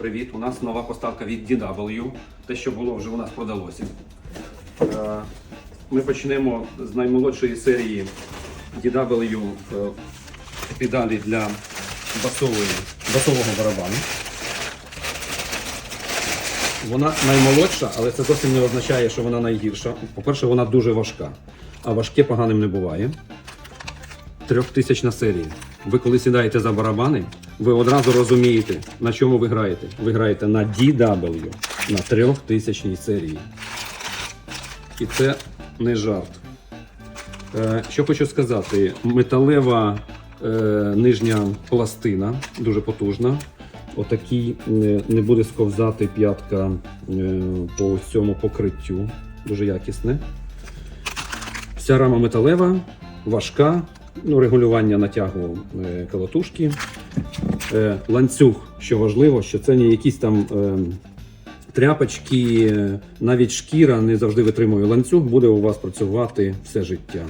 Привіт! У нас нова поставка від DW. Те, що було, вже у нас продалося. Е, Ми почнемо з наймолодшої серії DW е, педалі для басової, басового барабану. Вона наймолодша, але це зовсім не означає, що вона найгірша. По-перше, вона дуже важка, а важке поганим не буває. Трьохтисячна серія. Ви коли сідаєте за барабани, ви одразу розумієте, на чому ви граєте. Ви граєте на DW, на трьохтисячній серії. І це не жарт. Е, Що хочу сказати, металева е, нижня пластина, дуже потужна. Отакий не, не буде сковзати п'ятка е, по цьому покриттю. Дуже якісне. Вся рама металева, важка, ну, регулювання натягу е, колотушки. Е, ланцюг, що важливо, що це не якісь там е, тряпочки, е, навіть шкіра не завжди витримує ланцюг, буде у вас працювати все життя.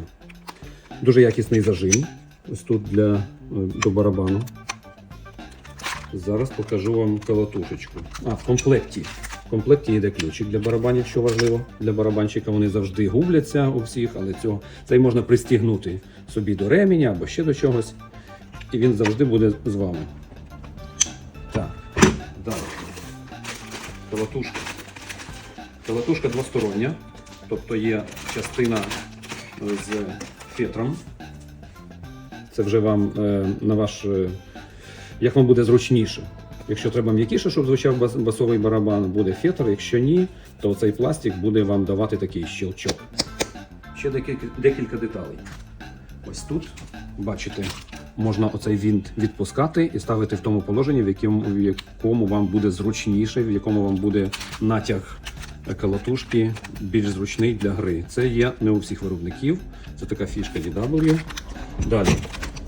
Дуже якісний зажим. Ось тут для е, до барабану. Зараз покажу вам колотушечку. А, в комплекті. В комплекті йде ключик для барабанів, що важливо. Для барабанщика вони завжди губляться у всіх, але цього цей можна пристігнути собі до ременя або ще до чогось. І він завжди буде з вами. Колотушка. Колотушка двостороння, тобто є частина з фетром. Це вже вам е, на ваш. е, як вам буде зручніше. Якщо треба м'якіше, щоб звучав бас- басовий барабан, буде фетр. Якщо ні, то цей пластик буде вам давати такий щелчок. Ще декілька деталей. Ось тут, бачите, можна оцей вінт відпускати і ставити в тому положенні, в якому, в якому вам буде зручніше, в якому вам буде натяг колотушки більш зручний для гри. Це є не у всіх виробників. Це така фішка DW. Далі.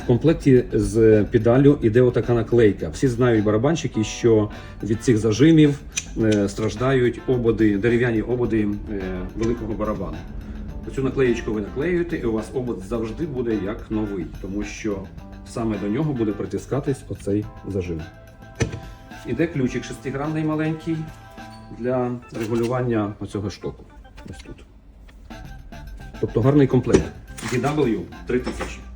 В комплекті з педалю іде отака наклейка. Всі знають барабанщики, що від цих зажимів е, страждають ободи, дерев'яні ободи е, великого барабану. Цю наклеєчку ви наклеюєте, і у вас обод завжди буде як новий, тому що саме до нього буде притискатись оцей зажим. Іде ключик шестигранний маленький для регулювання оцього штоку. Ось тут. Тобто гарний комплект. DW 3000.